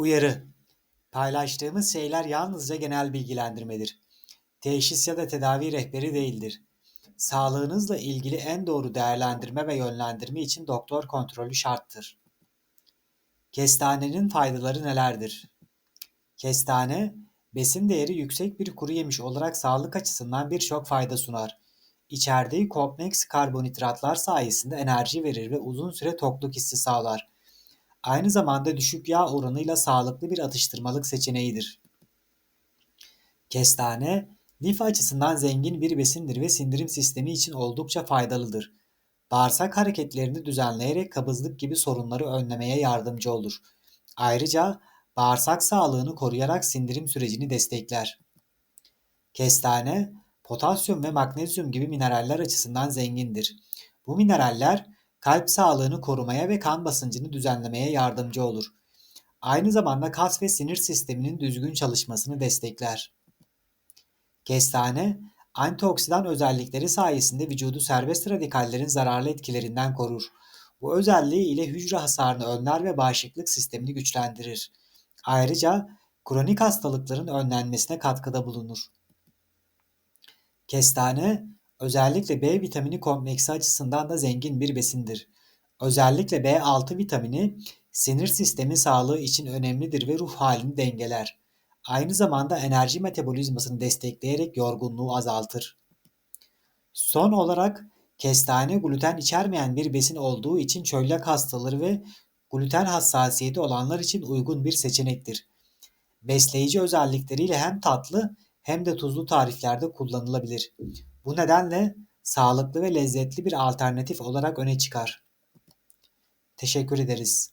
Uyarı: Paylaştığımız şeyler yalnızca genel bilgilendirmedir. Teşhis ya da tedavi rehberi değildir. Sağlığınızla ilgili en doğru değerlendirme ve yönlendirme için doktor kontrolü şarttır. Kestanenin faydaları nelerdir? Kestane, besin değeri yüksek bir kuru yemiş olarak sağlık açısından birçok fayda sunar. İçerdiği kompleks karbonhidratlar sayesinde enerji verir ve uzun süre tokluk hissi sağlar. Aynı zamanda düşük yağ oranıyla sağlıklı bir atıştırmalık seçeneğidir. Kestane, lif açısından zengin bir besindir ve sindirim sistemi için oldukça faydalıdır. Bağırsak hareketlerini düzenleyerek kabızlık gibi sorunları önlemeye yardımcı olur. Ayrıca bağırsak sağlığını koruyarak sindirim sürecini destekler. Kestane, potasyum ve magnezyum gibi mineraller açısından zengindir. Bu mineraller kalp sağlığını korumaya ve kan basıncını düzenlemeye yardımcı olur. Aynı zamanda kas ve sinir sisteminin düzgün çalışmasını destekler. Kestane, antioksidan özellikleri sayesinde vücudu serbest radikallerin zararlı etkilerinden korur. Bu özelliği ile hücre hasarını önler ve bağışıklık sistemini güçlendirir. Ayrıca kronik hastalıkların önlenmesine katkıda bulunur. Kestane, özellikle B vitamini kompleksi açısından da zengin bir besindir. Özellikle B6 vitamini sinir sistemi sağlığı için önemlidir ve ruh halini dengeler. Aynı zamanda enerji metabolizmasını destekleyerek yorgunluğu azaltır. Son olarak kestane gluten içermeyen bir besin olduğu için çölyak hastaları ve gluten hassasiyeti olanlar için uygun bir seçenektir. Besleyici özellikleriyle hem tatlı hem de tuzlu tariflerde kullanılabilir. Bu nedenle sağlıklı ve lezzetli bir alternatif olarak öne çıkar. Teşekkür ederiz.